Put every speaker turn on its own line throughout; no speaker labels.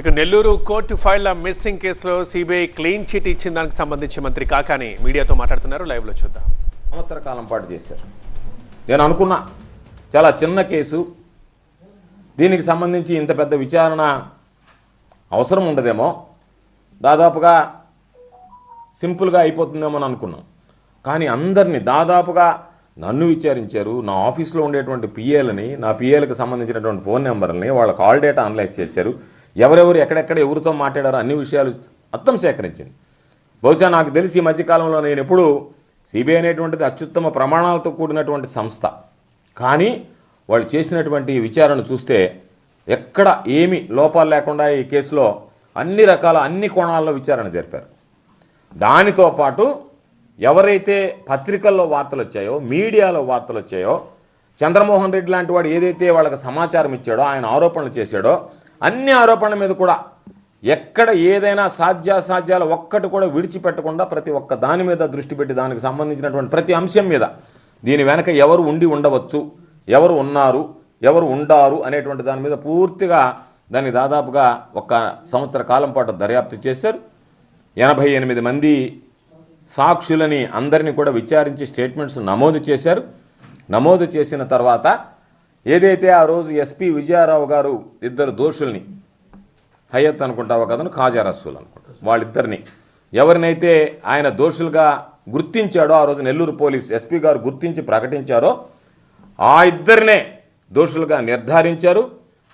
ఇక నెల్లూరు కోర్టు ఫైళ్ళ మిస్సింగ్ కేసులో సిబిఐ క్లీన్ చిట్ ఇచ్చిన దానికి సంబంధించి మంత్రి కాకాని మీడియాతో మాట్లాడుతున్నారు. లైవ్లో చూద్దాం.
సంవత్సర కాలం పాటు చేశారు. నేను అనుకున్నా చాలా చిన్న కేసు. దీనికి సంబంధించి ఇంత పెద్ద విచారణ అవసరం ఉండదేమో. దాదాపుగా సింపుల్గా అయిపోతుందేమో అని అనుకున్నాం. కానీ అందరినీ దాదాపుగా నన్ను విచారించారు. నా ఆఫీస్లో ఉండేటువంటి పిఏలని నా పిఏలకు సంబంధించినటువంటి ఫోన్ నెంబర్ని వాళ్ళ కాల్ డేటా అనలైజ్ చేశారు. ఎవరెవరు ఎక్కడెక్కడ ఎవరితో మాట్లాడారో అన్ని విషయాలు మొత్తం సేకరించింది. బహుశా నాకు తెలిసి ఈ మధ్యకాలంలో నేను ఎప్పుడు సిబిఐ అనేటువంటిది అత్యుత్తమ ప్రమాణాలతో కూడినటువంటి సంస్థ. కానీ వాళ్ళు చేసినటువంటి విచారణ చూస్తే ఎక్కడ ఏమి లోపాలు లేకుండా ఈ కేసులో అన్ని రకాల అన్ని కోణాల్లో విచారణ జరిపారు. దానితో పాటు ఎవరైతే పత్రికల్లో వార్తలు వచ్చాయో మీడియాలో వార్తలు వచ్చాయో చంద్రమోహన్ రెడ్డి లాంటి వాడు ఏదైతే వాళ్ళకి సమాచారం ఇచ్చాడో ఆయన ఆరోపణలు చేశాడో అన్ని ఆరోపణల మీద కూడా ఎక్కడ ఏదైనా సాధ్యాసాధ్యాలు ఒక్కటి కూడా విడిచిపెట్టకుండా ప్రతి ఒక్క దాని మీద దృష్టి పెట్టి దానికి సంబంధించినటువంటి ప్రతి అంశం మీద దీని వెనక ఎవరు ఉండి ఉండవచ్చు ఎవరు ఉన్నారు ఎవరు ఉండారు అనేటువంటి దాని మీద పూర్తిగా దాన్ని దాదాపుగా ఒక సంవత్సర కాలం పాటు దర్యాప్తు చేశారు. ఎనభై ఎనిమిది మంది సాక్షులని అందరినీ కూడా విచారించి స్టేట్మెంట్స్ నమోదు చేశారు. నమోదు చేసిన తర్వాత ఏదైతే ఆ రోజు ఎస్పీ విజయారావు గారు ఇద్దరు దోషుల్ని హయత్ అనుకుంటావు కదను ఖాజా రసూల్ అనుకుంటా వాళ్ళిద్దరిని. ఎవరినైతే ఆయన దోషులుగా గుర్తించాడో ఆ రోజు నెల్లూరు పోలీస్ ఎస్పీ గారు గుర్తించి ప్రకటించారో ఆ ఇద్దరినే దోషులుగా నిర్ధారించారు.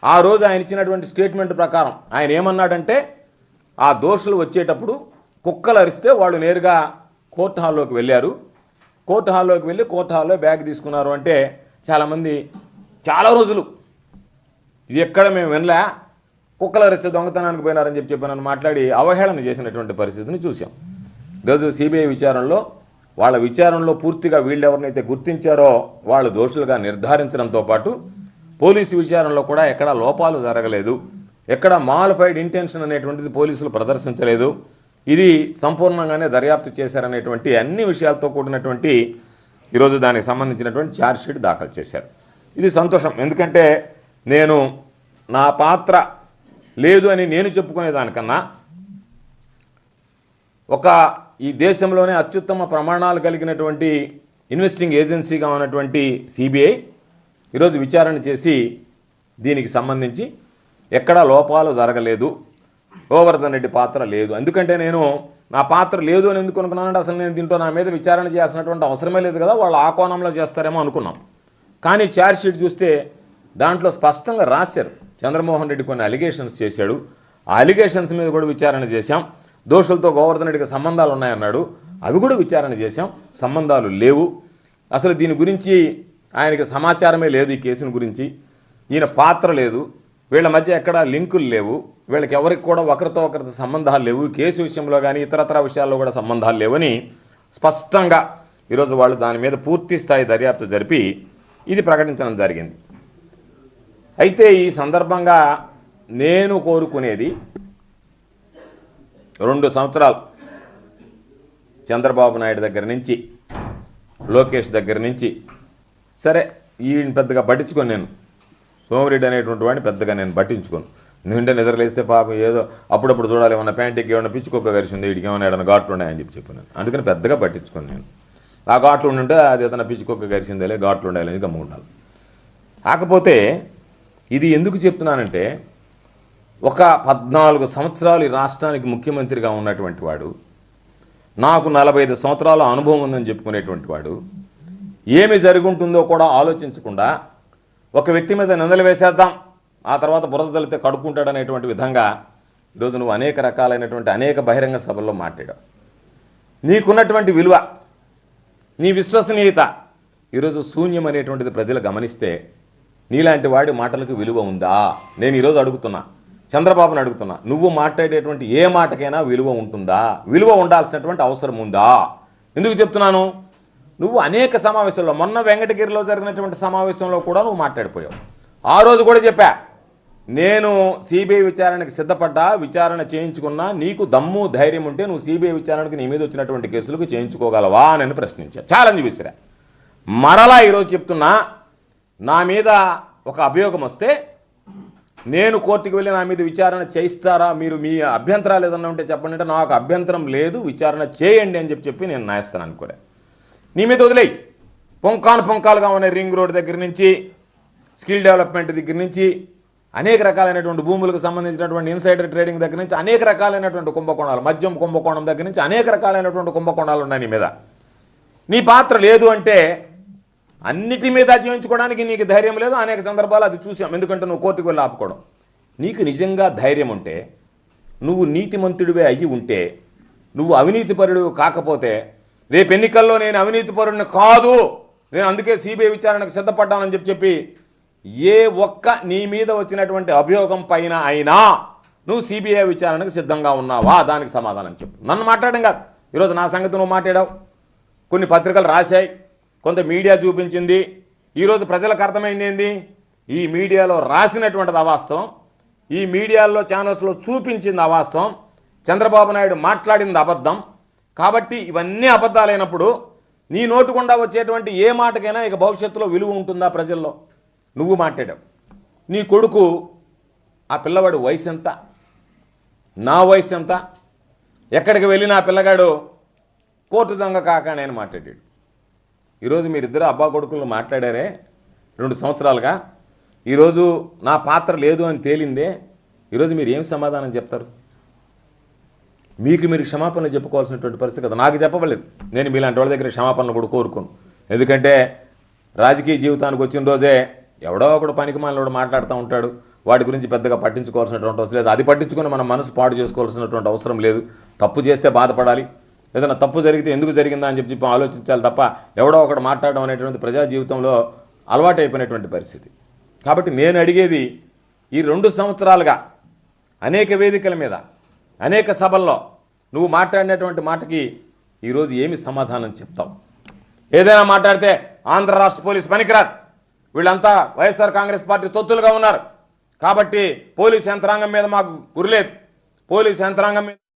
ఆ రోజు ఆయన ఇచ్చినటువంటి స్టేట్మెంట్ ప్రకారం ఆయన ఏమన్నాడంటే ఆ దోషులు వచ్చేటప్పుడు కుక్కలు అరిస్తే వాళ్ళు నేరుగా కోర్టు హాల్లోకి వెళ్ళారు. కోర్టు హాల్లోకి వెళ్ళి కోర్టు హాల్లో బ్యాగ్ తీసుకున్నారు అంటే చాలామంది చాలా రోజులు. ఇది ఎక్కడ మేము వినలే. కుక్కల అరిస్తే దొంగతనానికి పోయినారని చెప్పి చెప్పి నన్ను మాట్లాడి అవహేళన చేసినటువంటి పరిస్థితిని చూసాం గజు సిబిఐ విచారణలో వాళ్ళ విచారణలో పూర్తిగా వీళ్ళెవరినైతే గుర్తించారో వాళ్ళు దోషులుగా నిర్ధారించడంతో పాటు పోలీసు విచారణలో కూడా ఎక్కడా లోపాలు జరగలేదు. ఎక్కడ మాలిఫైడ్ ఇంటెన్షన్ అనేటువంటిది పోలీసులు ప్రదర్శించలేదు. ఇది సంపూర్ణంగానే దర్యాప్తు చేశారనేటువంటి అన్ని విషయాలతో కూడినటువంటి ఈరోజు దానికి సంబంధించినటువంటి ఛార్జ్ షీట్ దాఖలు చేశారు. ఇది సంతోషం. ఎందుకంటే నేను నా పాత్ర లేదు అని నేను చెప్పుకునే దానికన్నా ఒక ఈ దేశంలోనే అత్యుత్తమ ప్రమాణాలు కలిగినటువంటి ఇన్వెస్టింగ్ ఏజెన్సీగా ఉన్నటువంటి సిబిఐ ఈరోజు విచారణ చేసి దీనికి సంబంధించి ఎక్కడా లోపాలు జరగలేదు. గోవర్ధన్ రెడ్డి పాత్ర లేదు. ఎందుకంటే నేను నా పాత్ర లేదు అని ఎందుకు అనుకున్నానంటే అసలు నేను దీంట్లో నా మీద విచారణ చేయాల్సినటువంటి అవసరమే లేదు కదా వాళ్ళు ఆ కోణంలో చేస్తారేమో అనుకున్నాం. కానీ ఛార్జ్షీట్ చూస్తే దాంట్లో స్పష్టంగా రాశారు. చంద్రమోహన్ రెడ్డి కొన్ని అలిగేషన్స్ చేశాడు. ఆ అలిగేషన్స్ మీద కూడా విచారణ చేశాం. దోషులతో గోవర్ధన్ రెడ్డికి సంబంధాలు ఉన్నాయన్నాడు. అవి కూడా విచారణ చేశాం. సంబంధాలు లేవు. అసలు దీని గురించి ఆయనకి సమాచారమే లేదు ఈ కేసుని గురించి. ఈయన పాత్ర లేదు. వీళ్ళ మధ్య ఎక్కడా లింకులు లేవు. వీళ్ళకి ఎవరికి కూడా ఒకరితో ఒకరితో సంబంధాలు లేవు. కేసు విషయంలో కానీ ఇతరతర విషయాల్లో కూడా సంబంధాలు లేవని స్పష్టంగా ఈరోజు వాళ్ళు దాని మీద పూర్తి స్థాయి దర్యాప్తు జరిపి ఇది ప్రకటించడం జరిగింది. అయితే ఈ సందర్భంగా నేను కోరుకునేది రెండు సంవత్సరాలు చంద్రబాబు నాయుడు దగ్గర నుంచి లోకేష్ దగ్గర నుంచి సరే ఈయన పెద్దగా పట్టించుకొని నేను. సోమరెడ్డి అనేటువంటి వాడిని పెద్దగా నేను పట్టించుకోను. నిండా నిద్రలేస్తే పాపం ఏదో అప్పుడప్పుడు చూడాలి ఏమన్నా ప్యాంటుకి ఏమన్నా పిచ్చుకోక కలిసింది వీడికి ఏమైనా ఏదైనా ఘాట్లు ఉన్నాయని చెప్పి చెప్పాను అందుకని పెద్దగా పట్టించుకోను నేను. ఆ ఘాట్లు ఉండుంటే అది ఏదైనా పిచ్చుకొక్క గరిచిందేలే ఘాట్లు ఉండాలని గమ్ముండాలి కాకపోతే ఇది ఎందుకు చెప్తున్నానంటే ఒక పద్నాలుగు సంవత్సరాలు ఈ రాష్ట్రానికి ముఖ్యమంత్రిగా ఉన్నటువంటి వాడు నాకు నలభై ఐదు సంవత్సరాల అనుభవం ఉందని చెప్పుకునేటువంటి వాడు ఏమి జరుగుంటుందో కూడా ఆలోచించకుండా ఒక వ్యక్తి మీద నిందలు వేసేద్దాం ఆ తర్వాత బురద తలితే కడుక్కుంటాడు అనేటువంటి విధంగా ఈరోజు నువ్వు అనేక రకాలైనటువంటి అనేక బహిరంగ సభల్లో మాట్లాడావు. నీకున్నటువంటి విలువ నీ విశ్వసనీయత. ఈరోజు శూన్యం అనేటువంటిది ప్రజలు గమనిస్తే నీలాంటి వాడి మాటలకు విలువ ఉందా? నేను ఈరోజు అడుగుతున్నా. చంద్రబాబుని అడుగుతున్నా. నువ్వు మాట్లాడేటువంటి ఏ మాటకైనా విలువ ఉంటుందా? విలువ ఉండాల్సినటువంటి అవసరం ఉందా? ఎందుకు చెప్తున్నాను? నువ్వు అనేక సమావేశాల్లో మొన్న వెంకటగిరిలో జరిగినటువంటి సమావేశంలో కూడా నువ్వు మాట్లాడిపోయావు. ఆ రోజు కూడా చెప్పా. నేను సిబిఐ విచారణకి సిద్ధపడ్డా విచారణ చేయించుకున్నా నీకు దమ్ము ధైర్యం ఉంటే నువ్వు సిబిఐ విచారణకి నీ మీద వచ్చినటువంటి కేసులకు చేయించుకోగలవా అని ప్రశ్నించా ఛాలెంజ్ విసిరా. మరలా ఈరోజు చెప్తున్నా నా మీద ఒక అభియోగం వస్తే నేను కోర్టుకు వెళ్ళి నా మీద విచారణ చేయిస్తారా? మీరు మీ అభ్యంతరాలు ఏదన్నా ఉంటే చెప్పండి అంటే నాకు అభ్యంతరం లేదు విచారణ చేయండి అని చెప్పి చెప్పి నేను నాయస్తాను కూడా నీ మీద వదిలేయి. పొంకాను పొంకాలుగా ఉన్న రింగ్ రోడ్ దగ్గర నుంచి స్కిల్ డెవలప్మెంట్ దగ్గర నుంచి అనేక రకాలైనటువంటి భూములకు సంబంధించినటువంటి ఇన్సైడర్ ట్రేడింగ్ దగ్గర నుంచి అనేక రకాలైనటువంటి కుంభకోణాలు మద్యం కుంభకోణం దగ్గర నుంచి అనేక రకాలైనటువంటి కుంభకోణాలు ఉన్నాయి నీ మీద. నీ పాత్ర లేదు అంటే అన్నిటి మీద జీవించుకోవడానికి నీకు ధైర్యం లేదు అనేక సందర్భాలు అది చూసాం. ఎందుకంటే నువ్వు కోర్టుకు వెళ్ళి ఆపుకోవడం. నీకు నిజంగా ధైర్యం ఉంటే నువ్వు నీతిమంతుడివే అయ్యి ఉంటే నువ్వు అవినీతిపరుడు కాకపోతే రేపు ఎన్నికల్లో నేను అవినీతిపరుడిని కాదు నేను అందుకే సిబిఐ విచారణకు సిద్ధపడ్డానని చెప్పి చెప్పి ఏ ఒక్క నీ మీద వచ్చినటువంటి అభియోగం పైన అయినా నువ్వు సిబిఐ విచారణకు సిద్ధంగా ఉన్నావా? దానికి సమాధానం చెప్పు. నన్ను మాట్లాడడం కాదు. ఈరోజు నా సంగతి నువ్వు మాట్లాడావు. కొన్ని పత్రికలు రాశాయి. కొంత మీడియా చూపించింది. ఈరోజు ప్రజలకు అర్థమైంది ఏంది? ఈ మీడియాలో రాసినటువంటిది అవాస్తవం. ఈ మీడియాలో ఛానల్స్లో చూపించింది అవాస్తవం. చంద్రబాబు నాయుడు మాట్లాడింది అబద్ధం. కాబట్టి ఇవన్నీ అబద్ధాలైనప్పుడు నీ నోటుకుండా వచ్చేటువంటి ఏ మాటకైనా ఇక భవిష్యత్తులో విలువ ఉంటుందా ప్రజల్లో? నువ్వు మాట్లాడావు. నీ కొడుకు ఆ పిల్లవాడు వయసు ఎంత? నా వయసు ఎంత? ఎక్కడికి వెళ్ళిన ఆ పిల్లగాడు కోర్టు దొంగ కాక నేను మాట్లాడాడు. ఈరోజు మీరిద్దరు అబ్బా కొడుకులు మాట్లాడారే రెండు సంవత్సరాలుగా. ఈరోజు నా పాత్ర లేదు అని తేలిందే. ఈరోజు మీరు ఏం సమాధానం చెప్తారు? మీకు మీరు క్షమాపణలు చెప్పుకోవాల్సినటువంటి పరిస్థితి కదా. నాకు చెప్పవలేదు. నేను మీలాంటి వాళ్ళ దగ్గర క్షమాపణలు కూడా కోరుకోను. ఎందుకంటే రాజకీయ జీవితానికి వచ్చిన రోజే ఎవడో ఒకడు పనికి మాలోడు మాట్లాడుతూ ఉంటాడు. వాడి గురించి పెద్దగా పట్టించుకోవాల్సినటువంటి అవసరం లేదు. అది పట్టించుకుని మన మనసు పాడు చేసుకోవాల్సినటువంటి అవసరం లేదు. తప్పు చేస్తే బాధపడాలి. ఏదైనా తప్పు జరిగితే ఎందుకు జరిగిందా అని చెప్పి చెప్పి ఆలోచించాలి తప్ప ఎవడో ఒకడు మాట్లాడడం అనేటువంటి ప్రజా జీవితంలో అలవాటు అయిపోయినటువంటి పరిస్థితి. కాబట్టి నేను అడిగేది ఈ రెండు సంవత్సరాలుగా అనేక వేదికల మీద అనేక సభల్లో నువ్వు మాట్లాడినటువంటి మాటకి ఈరోజు ఏమి సమాధానం చెప్తావు? ఏదైనా మాట్లాడితే ఆంధ్ర రాష్ట్ర పోలీస్ పనికిరాదు. వీళ్ళంతా వైఎస్ఆర్ కాంగ్రెస్ పార్టీ తొత్తులుగా ఉన్నారు. కాబట్టి పోలీస్ యంత్రాంగం మీద మాకు గురిలేదు పోలీస్ యంత్రాంగం మీద